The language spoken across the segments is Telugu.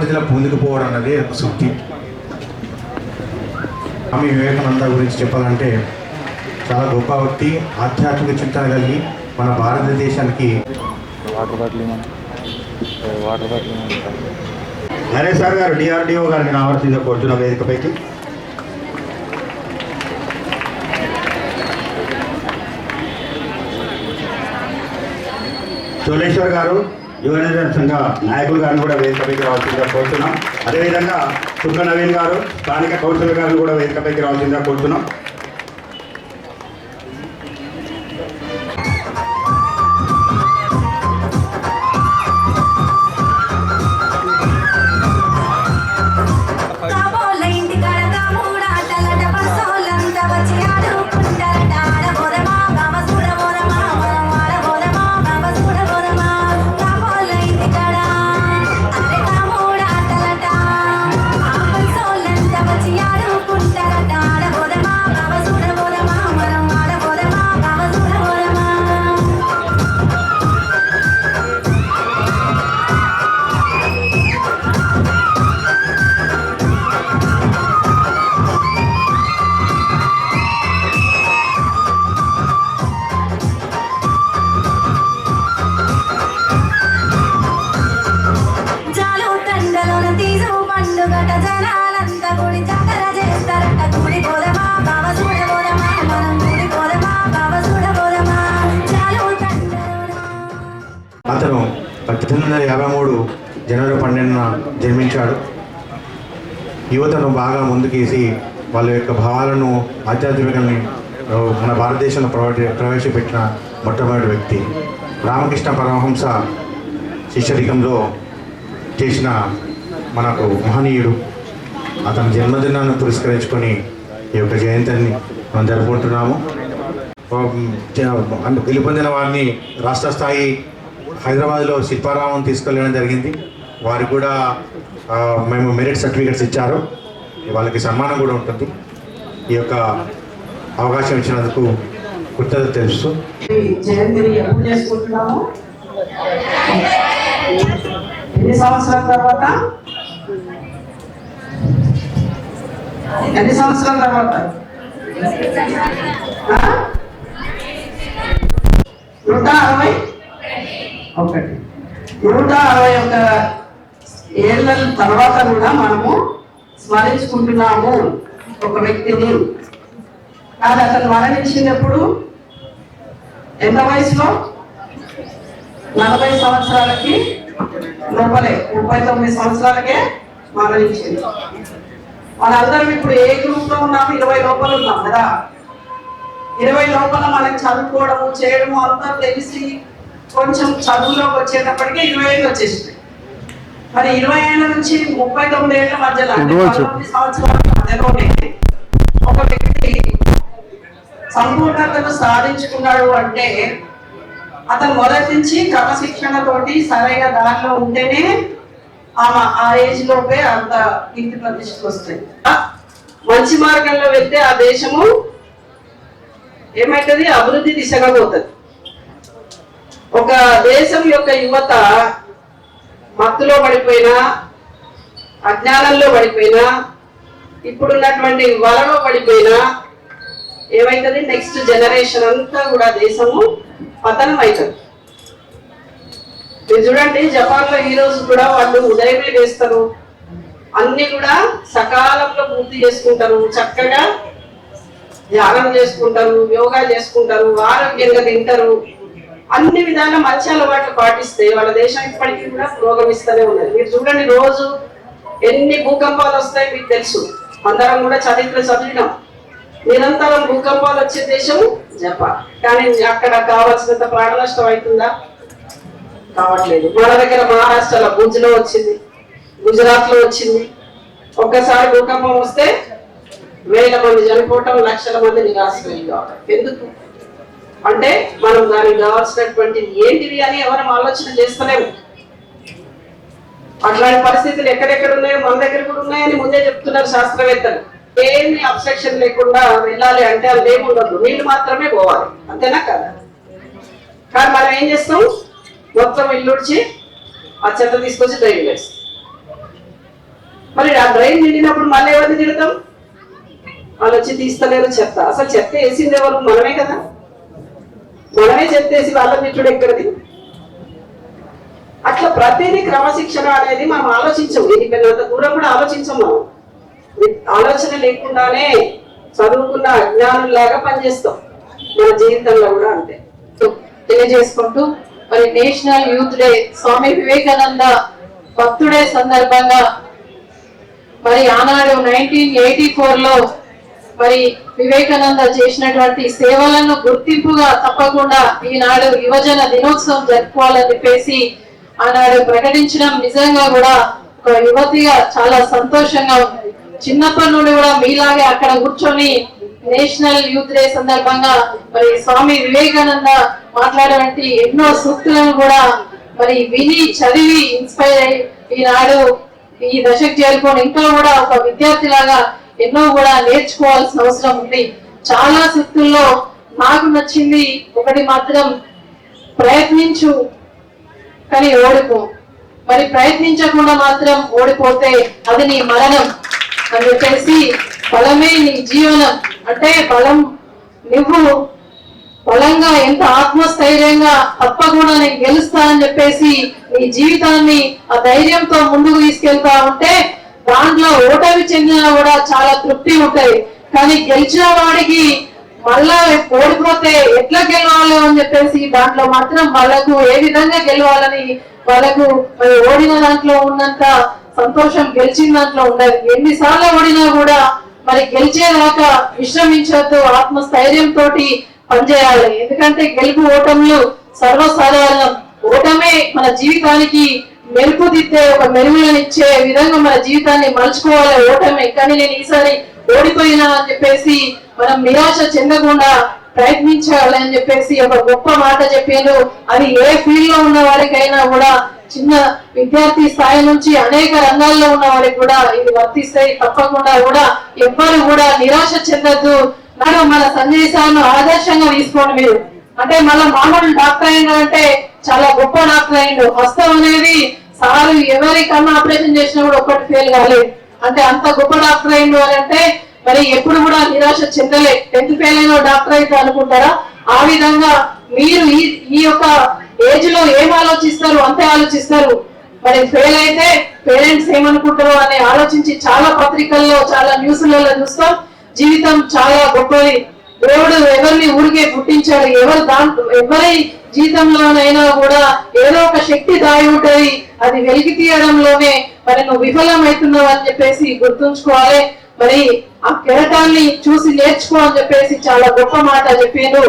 ప్రజల ముందుకు పోవడం అన్నది ఒక శుద్ధి స్వామి వివేకానంద గురించి చెప్పాలంటే చాలా గొప్ప వ్యక్తి ఆధ్యాత్మిక చింతన కలిగి మన భారతదేశానికి వాటర్ బాటిల్ ఇవ్వమని వాటర్ బాటిల్ ఇవ్వమని నరేష్ సార్ గారు డిఆర్డిఓ గారిని రావాల్సిందిగా కోరుతున్న వేదికపైకి. చోళేశ్వర్ గారు యువజన సంఘ నాయకులు గారిని కూడా వేదికపైకి రావాల్సిందిగా కోరుతున్నాం. అదేవిధంగా సుబ్బ నవీన్ గారు స్థానిక కౌన్సిలర్ గారిని కూడా వేదికపైకి రావాల్సిందిగా కోరుతున్నాం. జనవరి పన్నెండున జన్మించాడు. యువతను బాగా ముందుకేసి వాళ్ళ యొక్క భావాలను ఆధ్యాత్మికల్ని మన భారతదేశంలో ప్రవ- ప్రవేశపెట్టిన మొట్టమొదటి వ్యక్తి. రామకృష్ణ పరమహంస శిష్యరికంలో చేసిన మనకు మహనీయుడు. అతని జన్మదినాన్ని పురస్కరించుకొని ఈ యొక్క జయంతిని మనం జరుపుకుంటున్నాము. గెలుపొందిన వారిని రాష్ట్ర స్థాయి హైదరాబాద్లో శిల్పారామం తీసుకెళ్ళడం జరిగింది. వారికి కూడా మేము మెరిట్ సర్టిఫికెట్స్ ఇచ్చారు. వాళ్ళకి సన్మానం కూడా ఉంటుంది. ఈ యొక్క అవకాశం ఇచ్చినందుకు కృతజ్ఞత తెలుస్తూ చేసుకుంటున్నాము ఎన్ని సంవత్సరాల తర్వాత? ఎన్ని సంవత్సరాల తర్వాత? నూట అరవై? ఒకటి. నూట అరవై ఒక ఏళ్ళ తర్వాత కూడా మనము స్మరించుకుంటున్నాము ఒక వ్యక్తిని. కాదు అతను మరణించినప్పుడు ఎంత వయసులో? నలభై సంవత్సరాలకి లోపలే ముప్పై తొమ్మిది సంవత్సరాలకే మరణించింది. మనందరం ఇప్పుడు ఏ గ్రూప్లో ఉన్నాము? ఇరవై లోపల ఉన్నాం కదా. ఇరవై లోపల మనం చదువుకోవడము చేయడము అంతా తెలిసి కొంచెం చదువులోకి వచ్చేటప్పటికే ఇరవై ఐదు వచ్చేసింది. మరి ఇరవై ఏళ్ళ నుంచి ముప్పై తొమ్మిది ఏళ్ళ మధ్యలో సంవత్సరాల మధ్యలోనే ఒక వ్యక్తి సంపూర్ణతను సాధించుకున్నాడు అంటే అతను మొదటి నుంచి క్రమశిక్షణతోటి సరైన దారిలో ఉంటేనే ఆమె ఆ ఏజ్ లోపే అంత కీర్తి ప్రతిష్టలు వస్తాయి. మంచి మార్గంలో వెళ్తే ఆ దేశము ఏమైతుంది? అభివృద్ధి దిశగా పోతుంది. ఒక దేశం యొక్క యువత మత్తులో పడిపోయినా అజ్ఞానంలో పడిపోయినా ఇప్పుడున్నటువంటి వలలో పడిపోయినా ఏమైతుంది? నెక్స్ట్ జనరేషన్ అంతా కూడా దేశము పతనం అవుతుంది మీరు చూడండి జపాన్లో ఈ రోజు కూడా వాళ్ళు ఉదయమే వేస్తారు అన్ని కూడా సకాలంలో పూర్తి చేసుకుంటారు. చక్కగా ధ్యానం చేసుకుంటారు యోగా చేసుకుంటారు ఆరోగ్యంగా తింటారు. అన్ని విధాల మంచి అలవాట్లు పాటిస్తే వాళ్ళ దేశం ఇప్పటికీ కూడా పురోగమిస్తూనే ఉన్నది. మీరు చూడండి రోజు ఎన్ని భూకంపాలు వస్తాయి మీకు తెలుసు. అందరం కూడా చరిత్ర చదివినాం. నిరంతరం భూకంపాలు వచ్చే దేశం జపాన్. కానీ అక్కడ కావాల్సినంత ప్రాణ నష్టం అవుతుందా? కావట్లేదు. మన దగ్గర మహారాష్ట్రలో భుజ్లో వచ్చింది. గుజరాత్లో వచ్చింది. ఒక్కసారి భూకంపం వస్తే వేల మంది చనిపోవటం లక్షల మంది నిరాశ్రయం కావటం ఎందుకు? అంటే మనం దానికి కావాల్సినటువంటి ఏంటివి అని ఎవరం ఆలోచన చేస్తలేము. అట్లాంటి పరిస్థితులు ఎక్కడెక్కడ ఉన్నాయో మన దగ్గర కూడా ఉన్నాయని ముందే చెప్తున్నారు శాస్త్రవేత్తలు. ఏమి అబ్స్ట్రక్షన్ లేకుండా వెళ్ళాలి అంటే అది ఏమి ఉండదు నీళ్ళు మాత్రమే పోవాలి. అంతేనా కదా? కానీ మనం ఏం చేస్తాం? మొత్తం ఇల్లుడిచి ఆ చెత్త తీసుకొచ్చి డ్రైన్ వేస్తాం. మరి ఆ డ్రైన్ నిండినప్పుడు మళ్ళీ ఎవరిని తిడతాం? వాళ్ళు వచ్చి తీస్తలేరు చెత్త. అసలు చెత్త వేసింది ఎవరు? మనమే కదా. మనమే చెప్పేసి వేసి వాళ్ళ తిట్టుడు ఎక్కడిది? అట్లా ప్రతిదీ క్రమశిక్షణ అనేది మనం ఆలోచించం వెళ్ళిపోయినంత దూరం కూడా ఆలోచించం మనం. ఆలోచన లేకుండానే చదువుకున్న అజ్ఞానులాగా పనిచేస్తాం. మన జీవితంలో కూడా అంతే. తెలియజేసుకుంటూ మరి national youth day Swami Vivekananda భక్తుడే సందర్భంగా మరి ఆనాడు నైన్టీన్ ఎయిటీ ఫోర్లో మరి వివేకానంద చేసినటువంటి సేవలను గుర్తింపుగా తప్పకుండా ఈనాడు యువజన దినోత్సవం జరుపుకోవాలని చెప్పేసి ఆనాడు ప్రకటించడం నిజంగా కూడా ఒక యువతిగా చాలా సంతోషంగా ఉంది. చిన్నప్పటి నుండి కూడా మీలాగే అక్కడ కూర్చొని నేషనల్ యూత్ డే సందర్భంగా మరి స్వామి వివేకానంద మాట్లాడేటువంటి ఎన్నో సూక్తులను కూడా మరి విని చదివి ఇన్స్పైర్ అయ్యి ఈనాడు ఈ దశకు చేరుకొని ఇంకా కూడా ఒక విద్యార్థి లాగా ఎన్నో కూడా నేర్చుకోవాల్సిన అవసరం ఉంది. చాలా శక్తుల్లో నాకు నచ్చింది ఒకటి మాత్రం ప్రయత్నించు కానీ ఓడిపో. మరి ప్రయత్నించకుండా మాత్రం ఓడిపోతే అది నీ మరణం అని చెప్పేసి బలమే నీ జీవనం. అంటే బలం నువ్వు బలంగా ఎంత ఆత్మస్థైర్యంగా తప్పకుండా నేను గెలుస్తానని చెప్పేసి నీ జీవితాన్ని ఆ ధైర్యంతో ముందుకు తీసుకెళ్తా ఉంటే దాంట్లో ఓటమి చెందినా కూడా చాలా తృప్తి ఉంటాయి. కానీ గెలిచిన వాడికి మళ్ళా ఓడిపోతే ఎట్లా గెలవాలి అని చెప్పేసి దాంట్లో మాత్రం వాళ్ళకు ఏ విధంగా గెలవాలని వాళ్ళకు ఓడిన దాంట్లో ఉన్నంత సంతోషం గెలిచిన దాంట్లో ఉండదు. ఎన్నిసార్లు ఓడినా కూడా మరి గెలిచేదాకా విశ్రమించొద్దు ఆత్మస్థైర్యంతో పనిచేయాలి. ఎందుకంటే గెలుపు ఓటములు సర్వసాధారణం. ఓటమే మన జీవితానికి మెరుపు ఒక ఒక మెరుగులనిచ్చే విధంగా మన జీవితాన్ని మలుచుకోవాలి ఓటమే. కానీ నేను ఈసారి ఓడిపోయినా అని చెప్పేసి మనం నిరాశ చెందకుండా ప్రయత్నించాలి అని చెప్పేసి ఒక గొప్ప మాట చెప్పాను అది ఏ ఫీల్డ్లో ఉన్న వారికైనా కూడా చిన్న విద్యార్థి స్థాయి నుంచి అనేక రంగాల్లో ఉన్న వారికి కూడా ఇది వర్తిస్తాయి తప్పకుండా కూడా ఎవ్వరు కూడా నిరాశ చెందద్దు. మనం మన సందేశాలను ఆదర్శంగా తీసుకోండి మీరు. అంటే మన మామూలు డాక్టర్ అయిందంటే చాలా గొప్ప డాక్టర్ అయిండు హస్తం అనేది సార్ ఎవరికన్నా ఆపరేషన్ చేసినా కూడా ఒక్కటి ఫెయిల్ కాలేదు. అంటే అంత గొప్ప డాక్టర్ అయిండు అని అంటే మరి ఎప్పుడు కూడా నిరాశ చెందలే. టెన్త్ ఫెయిల్ అయిన డాక్టర్ అయితే అనుకుంటారా? ఆ విధంగా మీరు ఈ ఈ యొక్క ఏజ్లో ఏం ఆలోచిస్తారు? అంతే ఆలోచిస్తారు. మరి ఫెయిల్ అయితే పేరెంట్స్ ఏమనుకుంటారో అని ఆలోచించి చాలా పత్రికల్లో చాలా న్యూస్లలో చూస్తాం. జీవితం చాలా గొప్పది. దేవుడు ఎవరిని ఊరికే పుట్టించాడు ఎవరు దాంట్లో ఎవరి జీవితంలోనైనా కూడా ఏదో ఒక శక్తి దాయి ఉంటది. అది వెలికి తీయడంలోనే మరి నువ్వు విఫలమవుతున్నావు అని చెప్పేసి గుర్తుంచుకోవాలి. మరి ఆ కెరటాన్ని చూసి నేర్చుకో అని చెప్పేసి చాలా గొప్ప మాట చెప్పాను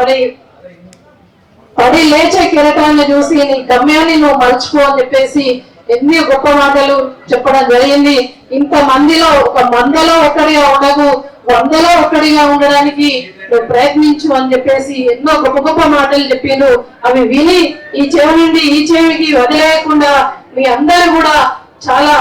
మరి పడి లేచే కిరటాన్ని చూసి నీ గమ్యాన్ని నువ్వు మలుచుకో అని చెప్పేసి ఎన్ని గొప్ప మాటలు చెప్పడం జరిగింది. ఇంత మందిలో ఒక మందలో ఒకరిగా ఉండకు. వందలో ఒక్కడిగా ఉండడానికి నువ్వు ప్రయత్నించు అని చెప్పేసి ఎన్నో గొప్ప గొప్ప మాటలు చెప్పాను అవి విని ఈ చెవి నుండి ఈ చెవికి వదిలేయకుండా మీ అందరూ కూడా చాలా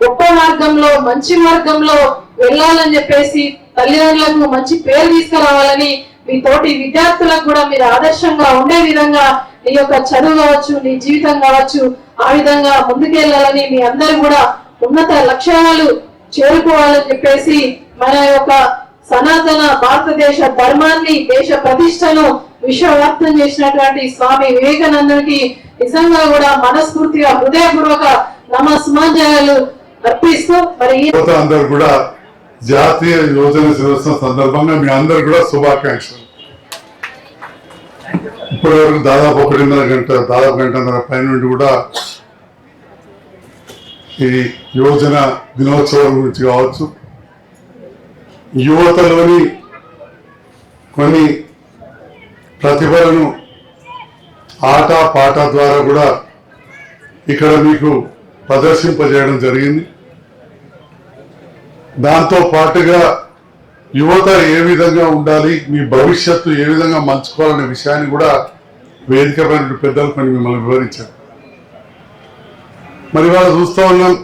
గొప్ప మార్గంలో మంచి మార్గంలో వెళ్ళాలని చెప్పేసి తల్లిదండ్రులకు మంచి పేరు తీసుకురావాలని మీ తోటి విద్యార్థులకు కూడా మీరు ఆదర్శంగా ఉండే విధంగా నీ యొక్క చదువు కావచ్చు నీ జీవితం కావచ్చు ఆ విధంగా ముందుకెళ్ళాలని మీ అందరూ కూడా ఉన్నత లక్ష్యాలు చేరుకోవాలని చెప్పేసి మన యొక్క సనాతన భారతదేశ ధర్మాన్ని దేశ ప్రతిష్టను విశ్వవ్యాప్తం చేసినటువంటి స్వామి వివేకానందునికి నిజంగా కూడా మనస్ఫూర్తిగా హృదయపూర్వక నమస్మాంజలు అర్పిస్తూ మరి ఈ అందరు కూడా జాతీయ యువజన దినోత్సవం సందర్భంగా మీ అందరు కూడా శుభాకాంక్షలు. ఇప్పటి వరకు దాదాపు ఒకటిన్నర గంట దాదాపు గంటన్నర పై నుండి కూడా ఈ యువజన దినోత్సవం గురించి కావచ్చు యువతలోని కొన్ని ప్రతిభలను ఆట పాట ద్వారా కూడా ఇక్కడ మీకు ప్రదర్శింపజేయడం జరిగింది. దాంతో పాటుగా యువత ఏ విధంగా ఉండాలి మీ భవిష్యత్తు ఏ విధంగా మంచుకోవాలనే విషయాన్ని కూడా వేదికపైన పెద్దలు కొన్ని మిమ్మల్ని వివరించారు. మరి వాళ్ళు చూస్తూ ఉన్నాం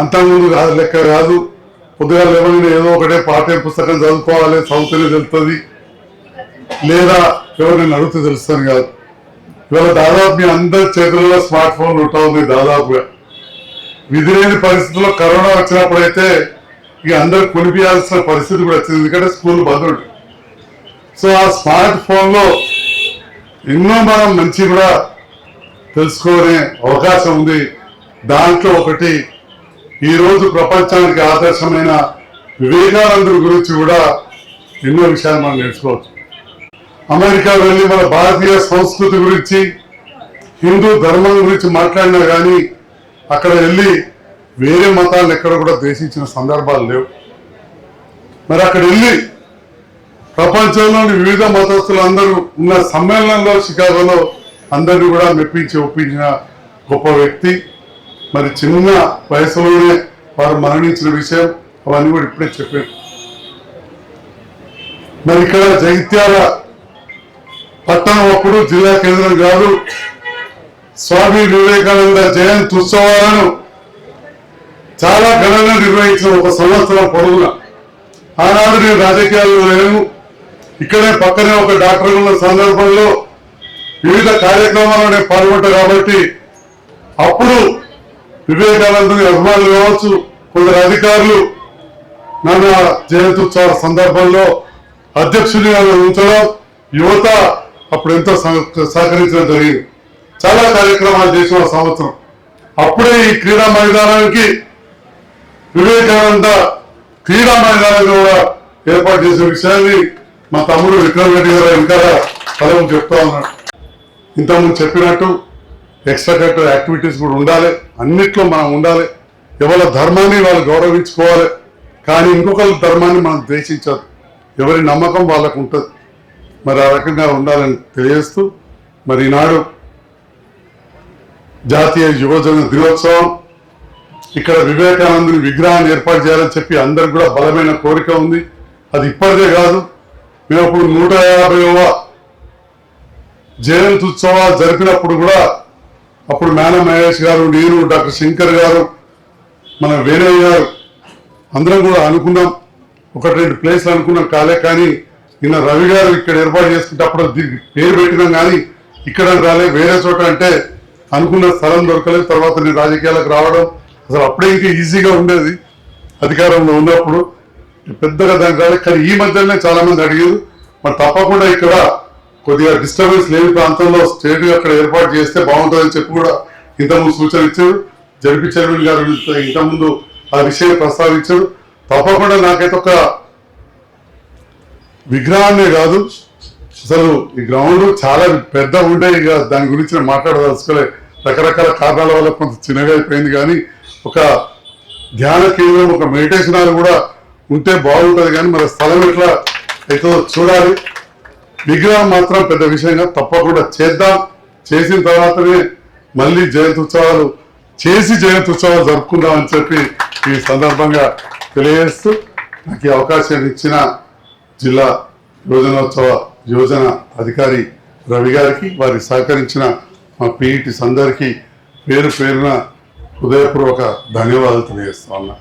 అంతకుముందు కాదు లెక్క కాదు పొద్దుగా లేవని ఏదో ఒకటే పాఠ్య పుస్తకం చదువుకోవాలి చదువుతూనే తెలుస్తుంది. లేదా ఎవరిని అడిగితే తెలుస్తుంది కాదు. ఇవాళ దాదాపు మీ అందరి చేతుల్లో స్మార్ట్ ఫోన్లు ఉంటా ఉంది దాదాపుగా. విధి లేని పరిస్థితుల్లో కరోనా వచ్చినప్పుడైతే ఇక అందరు కొనిపించాల్సిన పరిస్థితి కూడా వచ్చింది. ఎందుకంటే స్కూల్ బంద్ సో ఆ స్మార్ట్ ఫోన్లో ఎన్నో మనం మంచి కూడా తెలుసుకునే అవకాశం ఉంది. దాంట్లో ఒకటి ఈరోజు ప్రపంచానికి ఆదర్శమైన వివేకానందుడి గురించి కూడా ఎన్నో విషయాలు మనం నేర్చుకోవచ్చు. అమెరికా వెళ్ళి మన భారతీయ సంస్కృతి గురించి హిందూ ధర్మం గురించి మాట్లాడినా కానీ అక్కడ వెళ్ళి వేరే మతాలను ఎక్కడ కూడా దేశించిన సందర్భాలు లేవు. మరి అక్కడ వెళ్ళి ప్రపంచంలోని వివిధ మతస్థులందరూ ఉన్న సమ్మేళనంలో షికాగోలో అందరినీ కూడా మెప్పించి ఒప్పించిన గొప్ప వ్యక్తి. మరి చిన్న వయసులోనే వారు మరణించిన విషయం అవన్నీ కూడా ఇప్పుడే చెప్పాను మరి ఇక్కడ జగిత్యాల పట్టణం అప్పుడు జిల్లా కేంద్రం కాదు. స్వామి వివేకానంద జయంతి ఉత్సవాలను చాలా ఘనంగా నిర్వహించిన ఒక సంవత్సరం పొడవున. ఆనాడు నేను రాజకీయాల్లో లేను. ఇక్కడే పక్కనే ఒక డాక్టర్ ఉన్న సందర్భంలో వివిధ కార్యక్రమాలు నేను పాల్గొంటా కాబట్టి అప్పుడు వివేకానందుని అభిమానులు కావచ్చు కొందరు అధికారులు నన్ను ఆ సందర్భంలో అధ్యక్షుడిగా ఉంచడం యువత అప్పుడు ఎంతో సహ- సహకరించడం జరిగింది. చాలా కార్యక్రమాలు చేసిన సంవత్సరం. అప్పుడే ఈ క్రీడా మైదానానికి వివేకానంద క్రీడా మైదానం కూడా ఏర్పాటు చేసిన విషయాన్ని మా తమ్ముడు విక్రమ్ రెడ్డి గారు ఇంకా పదవి చెప్తా ఉన్నాడు ఇంతకుముందు చెప్పినట్టు ఎక్స్ట్రా కరిక్యులర్ యాక్టివిటీస్ కూడా ఉండాలి. అన్నిట్లో మనం ఉండాలి. ఎవరి ధర్మాన్ని వాళ్ళు గౌరవించుకోవాలి. కానీ ఇంకొకరి ధర్మాన్ని మనం ద్వేషించదు. ఎవరి నమ్మకం వాళ్ళకు ఉంటుంది. మరి ఆ రకంగా ఉండాలని తెలియజేస్తూ మరి ఈనాడు జాతీయ యువజన దినోత్సవం ఇక్కడ వివేకానందుని విగ్రహాన్ని ఏర్పాటు చేయాలని చెప్పి అందరికి కూడా బలమైన కోరిక ఉంది. అది ఇప్పటిదే కాదు. మేము అప్పుడు నూట యాభైవ జయంతి ఉత్సవాలు జరిపినప్పుడు కూడా అప్పుడు మేన మహేష్ గారు నేను డాక్టర్ శంకర్ గారు మన వేణయ్య గారు అందరం కూడా అనుకున్నాం. ఒకటి రెండు ప్లేస్లు అనుకున్నాం కాలే కానీ నిన్న రవి గారు ఇక్కడ ఏర్పాటు చేసుకుంటే అప్పుడు దీనికి పేరు పెట్టినాం కానీ ఇక్కడ రాలే వేరే చోట అంటే అనుకున్న స్థలం దొరకలేదు. తర్వాత నేను రాజకీయాలకు రావడం అసలు అప్పుడే ఇంకా ఈజీగా ఉండేది. అధికారంలో ఉన్నప్పుడు పెద్దగా దానికి రాలేదు కానీ ఈ మధ్యలోనే చాలా మంది అడిగారు. మరి తప్పకుండా ఇక్కడ కొద్దిగా డిస్టర్బెన్స్ లేని ప్రాంతంలో స్టేట్ అక్కడ ఏర్పాటు చేస్తే బాగుంటుందని చెప్పి కూడా ఇంతకుముందు సూచన ఇచ్చారు. జడ్పీ చైర్మన్ గారు ఇంతకుముందు ఆ విషయం ప్రస్తావించారు. తప్పకుండా నాకైతే ఒక విగ్రహాన్నే కాదు అసలు ఈ గ్రౌండ్ చాలా పెద్ద ఉండే ఇక దాని గురించి నేను మాట్లాడదలుచుకోలే. రకరకాల కారణాల వల్ల కొంత చిన్నగా అయిపోయింది కానీ ఒక ధ్యాన కేంద్రం ఒక మెడిటేషన్ హాల్ కూడా ఉంటే బాగుంటుంది కానీ మరి స్థలం ఎట్లా అయితే చూడాలి. విగ్రహం మాత్రం పెద్ద విషయంగా తప్పకుండా చేద్దాం. చేసిన తర్వాతనే మళ్ళీ జయంతి ఉత్సవాలు చేసి జయంతి ఉత్సవాలు జరుపుకుందామని చెప్పి ఈ సందర్భంగా తెలియజేస్తూ నాకు ఈ అవకాశం ఇచ్చిన జిల్లా యోజనోత్సవ యోజన అధికారి రవి గారికి వారి సహకరించిన మా పీఈటీస్ అందరికీ పేరు పేరున హృదయపూర్వక ధన్యవాదాలు తెలియజేస్తా ఉన్నా.